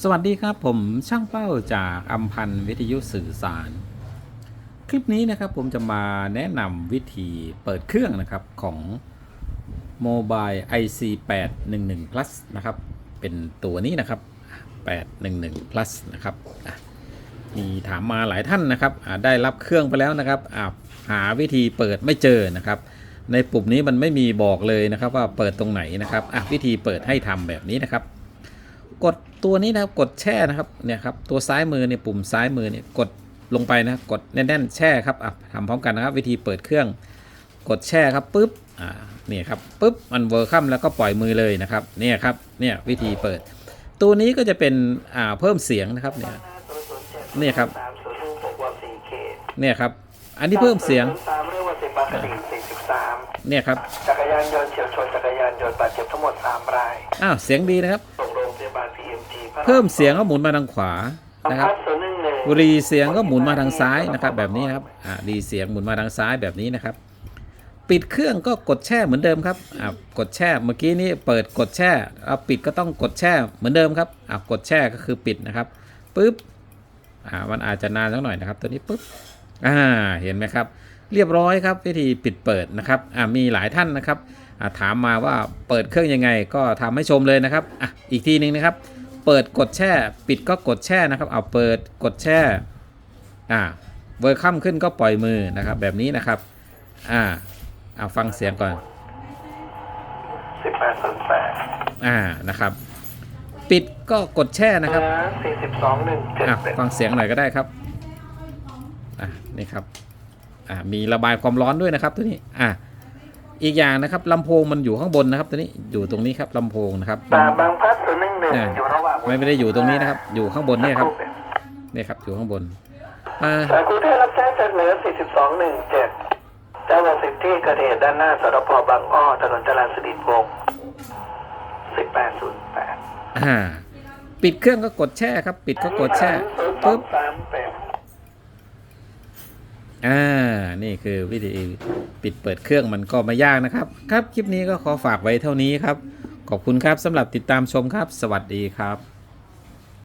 สวัสดีครับผมช่างเป้าจากอัมพันธ์วิทยุสื่อสาร คลิปนี้นะครับผมจะมาแนะนำวิธีเปิดเครื่องนะครับของ Mobile IC 811 Plus นะครับเป็นตัวนี้นะครับ 811 Plus นะครับมีถามมาหลายท่านนะครับได้รับเครื่องไปแล้วนะครับหาวิธีเปิดไม่เจอนะครับ ในปุ่มนี้มันไม่มีบอกเลยนะครับว่าเปิดตรงไหนนะครับวิธีเปิดให้ทำแบบนี้นะครับ กดตัวนี้นะครับกดแช่นะครับเนี่ยครับตัวซ้ายมือเนี่ยปุ่มซ้ายมือเนี่ยกดลงไปนะกดแน่นๆแช่ครับอะทำพร้อมกันนะครับ วิธีเปิดเครื่องกดแช่ครับปุ๊บอ่าเนี่ยครับปุ๊บมันเวอร์คัมแล้วก็ปล่อยมือเลยนะครับเนี่ยครับเนี่ยวิธีเปิด ตัวนี้ก็จะเป็นอ่าเพิ่มเสียงนะครับเนี่ยนี่ครับสามศูนย์หนึ่งหกวันสี่เขตเนี่ยครับอันนี้เพิ่มเสียงสามเรื่องวันสิบบางกะดีสี่สิบสามเนี่ยครับจักรยานยนต์เฉียวชนจักรยานยนต์บาดเจ็บทั้งหมดสามรายอ้าวเสียงดีนะครับ เพิ่มเสียงก็หมุนมาทางขวานะครับรีเสียงก็หมุนมาทางซ้ายนะครับ แบบนี้ครับอ่ารีเสียงหมุนมาทางซ้ายแบบนี้นะครับ ปิดเครื่องก็กดแช่เหมือนเดิมครับอ่ากดแช่เมื่อกี้นี้เปิดกดแช่เอาปิดก็ต้องกดแช่เหมือนเดิมครับอ่ากดแช่ก็คือปิดนะครับปุ๊บอ่ามันอาจจะนานสักหน่อยนะครับ ตัวนี้ปุ๊บอ่าเห็นไหมครับ เรียบร้อยครับวิธีปิดเปิดนะครับอ่ามีหลายท่านนะครับอ่าถามมาว่าเปิดเครื่องยังไงก็ทำให้ชมเลยนะครับอะอีกทีหนึ่งนะครับ เปิดกดแช่ ปิดก็กดแช่นะครับ เอาเปิดกดแช่อ่าเวอร์คัมขึ้นก็ปล่อยมือนะครับ แบบนี้นะครับอ่าเอาฟังเสียงก่อนสิบแปดศูนย์แปดอ่านะครับ ปิดก็กดแช่นะครับสี่สิบสองหนึ่งเจ็ดอะเจ็ดฟังเสียงหน่อยก็ได้ครับอะนี่ครับอ่ามีระบายความร้อนด้วยนะครับตัวนี้อะ อีกอย่างนะครับลำโพงมันอยู่ข้างบนนะครับตัวนี้อยู่ตรงนี้ครับลำโพงนะครับตามบางพัดศูนย์หนึ่งหนึ่งอ่าอยู่ระหว่างไม่ไม่ได้อยู่ตรงนี้นะครับ อยู่ข้างบนเนี่ยครับนี่ครับอยู่ข้างบนอ่าสายกรุงเทพรับแจ้งจากเหนือสี่สิบสองหนึ่งเจ็ดเจ้าหน้าที่ที่เกิดเหตุด้านหน้าสรพบางอ้อถนนจรัญสนิทวงศ์สิบแปดศูนย์แปดอ่าปิดเครื่องก็กดแช่ครับ ปิดก็กดแช่ปุ๊บสามแปด อ่า นี่คือวิธีปิดเปิดเครื่องมันก็ไม่ยากนะครับ ครับ คลิปนี้ก็ขอฝากไว้เท่านี้ครับ ขอบคุณครับสำหรับติดตามชมครับ สวัสดีครับ